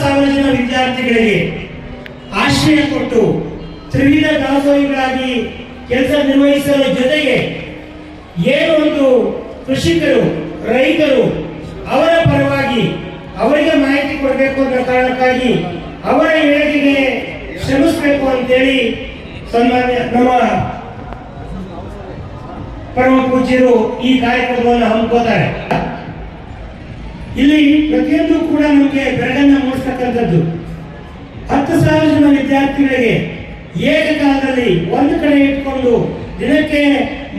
ವಿದ್ಯಾರ್ಥಿಗಳಿಗೆ ಆಶ್ರಯ ಕೊಟ್ಟು ತ್ರಿವಿಧ ದಾಸೋಹಿಗಳಾಗಿ ಕೆಲಸ ನಿರ್ವಹಿಸುವ ಜೊತೆಗೆ ಏನು ಒಂದು ಕೃಷಿಕರು, ರೈತರು ಅವರ ಪರವಾಗಿ ಅವರಿಗೆ ಮಾಹಿತಿ ಕೊಡಬೇಕು ಅನ್ನೋ ಕಾರಣಕ್ಕಾಗಿ ಅವರ ಏಳಿಗೆಗೆ ಶ್ರಮಿಸಬೇಕು ಅಂತೇಳಿ ಸನ್ಮಾನ್ಯ ನಮ್ಮ ಪರಮ ಪೂಜ್ಯರು ಈ ಕಾರ್ಯಕ್ರಮವನ್ನು ಹಮ್ಮಿಕೋತಾರೆ ಇಲ್ಲಿ ಪ್ರತಿಯೊಂದು ಕೂಡ ನಮಗೆ ಬೆರಗನ್ನ ಮೂಡಿಸ್ತಕ್ಕಂಥದ್ದು ಹತ್ತು ಸಾವಿರ ಜನ ವಿದ್ಯಾರ್ಥಿಗಳಿಗೆ ಏಕಕಾಲದಲ್ಲಿ ಒಂದು ಕಡೆ ಇಟ್ಕೊಂಡು ದಿನಕ್ಕೆ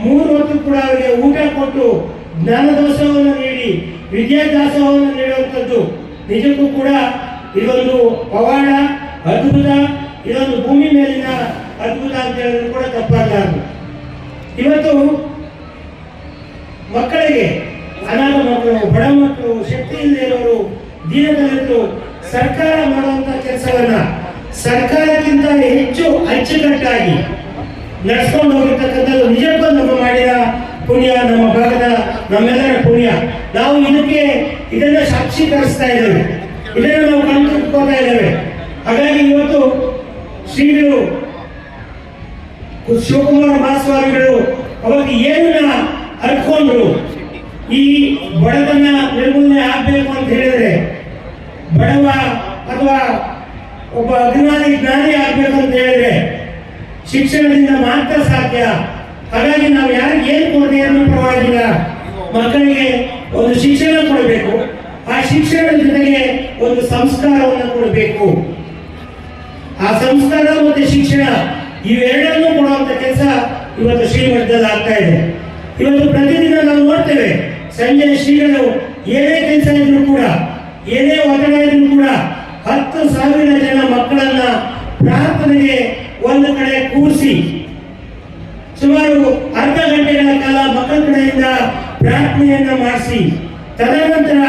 ಮೂರು ಹೊತ್ತು ಕೂಡ ಅವರಿಗೆ ಊಟ ಕೊಟ್ಟು ಜ್ಞಾನದೋಷವನ್ನು ನೀಡಿ ವಿದ್ಯಾದಾಸವನ್ನು ನೀಡುವಂಥದ್ದು. ನಿಜಕ್ಕೂ ಕೂಡ ಇದೊಂದು ಪವಾಡ, ಅದ್ಭುತ, ಇದೊಂದು ಭೂಮಿ ಮೇಲಿನ ಅದ್ಭುತ ಅಂತ ಹೇಳಿದ್ರು ಕೂಡ ತಪ್ಪಾಗಲಾರದು. ಇವತ್ತು ಮಕ್ಕಳಿಗೆ, ಅನಾಥ ಮಕ್ಕಳು, ಬಡ ಮಕ್ಕಳು, ಶಕ್ತಿ ಇಲ್ಲದೆ ಇರೋರು, ದೀನದಲಿತರು ಸರ್ಕಾರ ಮಾಡುವಂತ ಕೆಲಸವನ್ನ ಸರ್ಕಾರಕ್ಕಿಂತ ಹೆಚ್ಚು ಅಚ್ಚುಕಟ್ಟಾಗಿ ನಡೆಸ್ಕೊಂಡು ಹೋಗಿರ್ತಕ್ಕಂಥದ್ದು ನಿಜಕ್ಕೂ ನಮ್ಮ ಮಾಡಿದ ಪುಣ್ಯ, ನಮ್ಮ ಭಾಗದ ನಮ್ಮೆಲ್ಲರ ಪುಣ್ಯ. ನಾವು ಇದಕ್ಕೆ ಇದನ್ನ ಸಾಕ್ಷೀಕರಿಸ್ತಾ ಇದ್ದೇವೆ. ಇದನ್ನು ನಾವು ಕಣ್ತುಕೋತಾ ಇದ್ದೇವೆ. ಹಾಗಾಗಿ ಇವತ್ತು ಶ್ರೀಗಳು ಶಿವಕುಮಾರ ಮಹಾಸ್ವಾಮಿಗಳು ಅವಾಗ ಏನನ್ನ ಅರ್ಕೊಂಡ್ರು ಈ ಬಡತನ ನಿರ್ಮೂಲನೆ ಆಗ್ಬೇಕು ಅಂತ ಹೇಳಿದ್ರೆ ಬಡವ ಅಥವಾ ಒಬ್ಬ ಅಭಿಮಾನಿ ಜ್ಞಾನಿ ಆಗ್ಬೇಕು ಅಂತ ಹೇಳಿದ್ರೆ ಶಿಕ್ಷಣದಿಂದ ಮಾತ್ರ ಸಾಧ್ಯ. ಹಾಗಾಗಿ ನಾವು ಯಾರಿಗೆ ಏನು ಕೊರತೆಯನ್ನು ಪರವಾಗಿಲ್ಲ. ಮಕ್ಕಳಿಗೆ ಒಂದು ಶಿಕ್ಷಣ ಕೊಡಬೇಕು. ಆ ಶಿಕ್ಷಣದ ಜೊತೆಗೆ ಒಂದು ಸಂಸ್ಕಾರವನ್ನು ಕೊಡಬೇಕು. ಆ ಸಂಸ್ಕಾರ ಮತ್ತು ಶಿಕ್ಷಣ ಇವೆರಡನ್ನೂ ಕೊಡುವಂತ ಕೆಲಸ ಇವತ್ತು ಶ್ರೀಮಠದಲ್ಲಿ ಆಗ್ತಾ ಇದೆ. ಇವತ್ತು ಪ್ರತಿದಿನ ನಾವು ನೋಡ್ತೇವೆ. ಸಂಜೆ ಶ್ರೀಗಳು ಏನೇ ಕೆಲಸ ಇದ್ರು ಕೂಡ ಏನೇ ಒತ್ತಡ ಕೂಡ ಹತ್ತು ಸಾವಿರ ಜನ ಮಕ್ಕಳನ್ನ ಪ್ರಾರ್ಥನೆಗೆ ಒಂದು ಕಡೆ ಕೂರಿಸಿ ಸುಮಾರು ಅರ್ಧ ಗಂಟೆಗಳ ಕಾಲ ಮಕ್ಕಳ ಕಡೆಯಿಂದ ಪ್ರಾರ್ಥನೆಯನ್ನ ಮಾಡಿಸಿ, ತದನಂತರ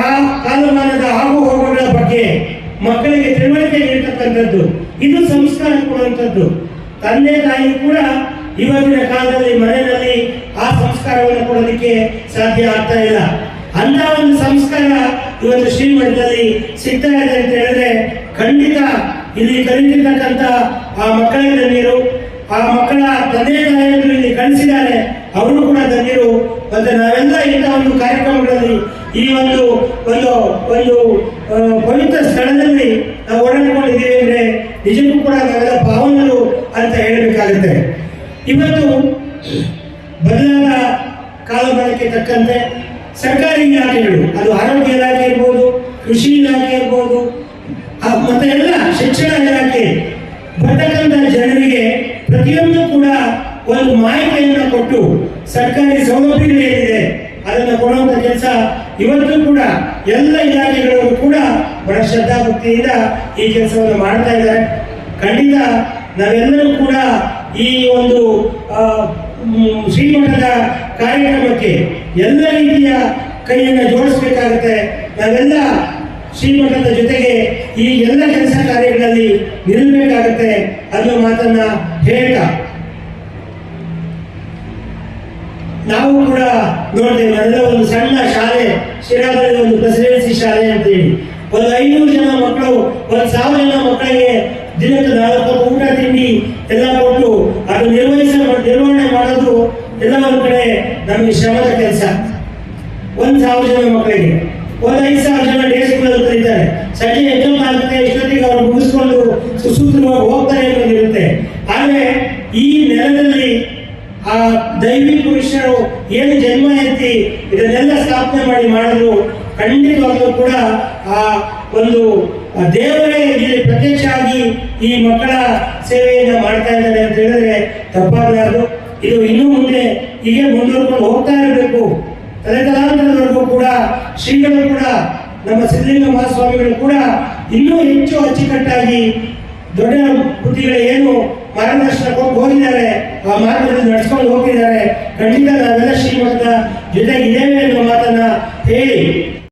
ಆ ಕಾಲಮಾನದ ಆಗು ಹೋಗುಗಳ ಬಗ್ಗೆ ಮಕ್ಕಳಿಗೆ ತಿಳುವಳಿಕೆ ನೀಡತಕ್ಕಂಥದ್ದು ಇದು ಸಂಸ್ಕಾರ ಕೊಡುವಂಥದ್ದು. ತಂದೆ ತಾಯಿ ಕೂಡ ಇವತ್ತಿನ ಕಾಲದಲ್ಲಿ ಮನೆಯಲ್ಲಿ ಆ ಸಂಸ್ಕಾರವನ್ನು ಕೊಡೋದಕ್ಕೆ ಸಾಧ್ಯ ಆಗ್ತಾ ಇಲ್ಲ. ಅಂತ ಒಂದು ಸಂಸ್ಕಾರ ಇವತ್ತು ಶ್ರೀಮಠದಲ್ಲಿ ಸಿಗ್ತಾ ಇದೆ ಅಂತ ಹೇಳಿದ್ರೆ ಖಂಡಿತ ಇಲ್ಲಿ ಕಲಿತಿರ್ತಕ್ಕಂಥ ಆ ಮಕ್ಕಳ ನೀರು ಆ ಮಕ್ಕಳ ತಂದೆ ಇಲ್ಲಿ ಕಳಿಸಿದ್ದಾರೆ. ಅವರು ಕೂಡ ಧನ್ಯರು ಮತ್ತೆ ನಾವೆಲ್ಲ ಇಂಥ ಒಂದು ಕಾರ್ಯಕ್ರಮಗಳಲ್ಲಿ ಈ ಒಂದು ಒಂದು ಒಂದು ಪವಿತ್ರ ಸ್ಥಳದಲ್ಲಿ ನಾವು ಓಡಾಡಿಕೊಂಡಿದ್ದೀವಿ ಅಂದ್ರೆ ನಿಜಕ್ಕೂ ಕೂಡ ನಾವೆಲ್ಲ ಭಾವನರು ಅಂತ ಹೇಳಬೇಕಾಗುತ್ತೆ. ಇವತ್ತು ಬದಲಾದ ಕಾಲಮಾನಕ್ಕೆ ತಕ್ಕಂತೆ ಸರ್ಕಾರಿ ಇಲಾಖೆಗಳು ಅದು ಆರೋಗ್ಯ ಇಲಾಖೆ ಇರ್ಬೋದು ಕೃಷಿ ಇಲಾಖೆ ಇರ್ಬೋದು ಮತ್ತೆ ಎಲ್ಲ ಶಿಕ್ಷಣ ಇಲಾಖೆ, ಬರ್ತಕ್ಕಂಥ ಜನರಿಗೆ ಪ್ರತಿಯೊಂದು ಕೂಡ ಒಂದು ಮಾಹಿತಿಯನ್ನು ಕೊಟ್ಟು ಸರ್ಕಾರಿ ಸೌಲಭ್ಯಗಳು ಏನಿದೆ ಅದನ್ನು ಕೊಡುವಂಥ ಕೆಲಸ ಇವತ್ತು ಕೂಡ ಎಲ್ಲ ಇಲಾಖೆಗಳು ಕೂಡ ಬಹಳ ಶ್ರದ್ಧಾಭಕ್ತಿಯಿಂದ ಈ ಕೆಲಸವನ್ನು ಮಾಡ್ತಾ ಇದ್ದಾರೆ. ಖಂಡಿತ ನಾವೆಲ್ಲರೂ ಕೂಡ ಈ ಒಂದು ಶ್ರೀಮಠದ ಕಾರ್ಯಕ್ರಮಕ್ಕೆ ಎಲ್ಲ ರೀತಿಯ ಕೈಯನ್ನು ಜೋಡಿಸಬೇಕಾಗುತ್ತೆ. ನಾವೆಲ್ಲ ಶ್ರೀಮಠದ ಜೊತೆಗೆ ಈ ಎಲ್ಲ ಕೆಲಸ ಕಾರ್ಯಗಳಲ್ಲಿ ನಿಲ್ಲಬೇಕಾಗುತ್ತೆ ಅನ್ನೋ ಮಾತನ್ನ ಹೇಳ್ತಾ. ನಾವು ಕೂಡ ನೋಡ್ತೇವೆ, ನಾವೆಲ್ಲ ಒಂದು ಸಣ್ಣ ಶಾಲೆ ಶಿರಾದಲ್ಲಿ ಒಂದು ಪ್ರೆಸಿಡೆನ್ಸಿ ಶಾಲೆ ಅಂತೇಳಿ. ಒಂದು ಐನೂರು ಜನ ಮಕ್ಕಳು, ಒಂದು ಸಾವಿರ ಜನ ಮಕ್ಕಳಿಗೆ ದಿನಕ್ಕೆ ನಾಲ್ಕು ಊಟ ತಿಂಡಿ, ಎಲ್ಲ ಕೊಟ್ಟು ಅದು ನಿರ್ವಹಿಸ ನಿರ್ವಹಣೆ ಮಾಡೋದು ಎಲ್ಲ ಒಂದು ಕಡೆ ನಮಗೆ ಶ್ರಮದ ಕೆಲಸ. ಒಂದು ಸಾವಿರ ಜನ ಮಕ್ಕಳಿಗೆ. ಒಂದು ಐದು ಸಾವಿರ ಜನ ಡೇ ಸ್ಕೂಲಲ್ಲಿ ಕಲಿತಾರೆ. ಸಂಜೆ ಎಕ್ಸಾಮ್ ಆಗುತ್ತೆ ಅವರು ಮುಗಿಸ್ಕೊಂಡು ಸುಸೂತ್ರವಾಗಿ ಹೋಗ್ತಾರೆ ಅನ್ನೋದಿರುತ್ತೆ ಆದ್ರೆ ಈ ನೆಲದಲ್ಲಿ ಆ ದೈವಿ ಪುರುಷರು ಏನು ಜನ್ಮ ಎತ್ತಿ ಇದನ್ನೆಲ್ಲ ಸ್ಥಾಪನೆ ಮಾಡಿ ಮಾಡಿದ್ರು, ಖಂಡಿತವಾಗ್ಲೂ ಕೂಡ ಆ ಒಂದು ದೇವರೇ ಇಲ್ಲಿ ಪ್ರತ್ಯಕ್ಷ ಆಗಿ ಈ ಮಕ್ಕಳ ಸೇವೆಯನ್ನು ಮಾಡ್ತಾ ಇದ್ದಾರೆ ಅಂತ ಹೇಳಿದ್ರೆ ತಪ್ಪಾಗಲಾರದು. ಇದು ಇನ್ನೂ ಮುಂದೆ ಹೀಗೆ ಮುಂದುವರ್ಕೊಂಡು ಹೋಗ್ತಾ ಇರಬೇಕು. ತಲೆತಲಾಂತರದವರೆಗೂ ಕೂಡ, ಶ್ರೀಗಳು ಕೂಡ, ನಮ್ಮ ಸಿದ್ಧಲಿಂಗ ಮಹಾಸ್ವಾಮಿಗಳು ಕೂಡ ಇನ್ನೂ ಹೆಚ್ಚು ಅಚ್ಚುಕಟ್ಟಾಗಿ ದೊಡ್ಡ ಕೃತಿಗಳು ಏನು ಮಾರ್ಗದರ್ಶನ ಹೋಗಿದ್ದಾರೆ. ಆ ಮಾರ್ಗದಲ್ಲಿ ನಡೆಸ್ಕೊಂಡು ಹೋಗಿದ್ದಾರೆ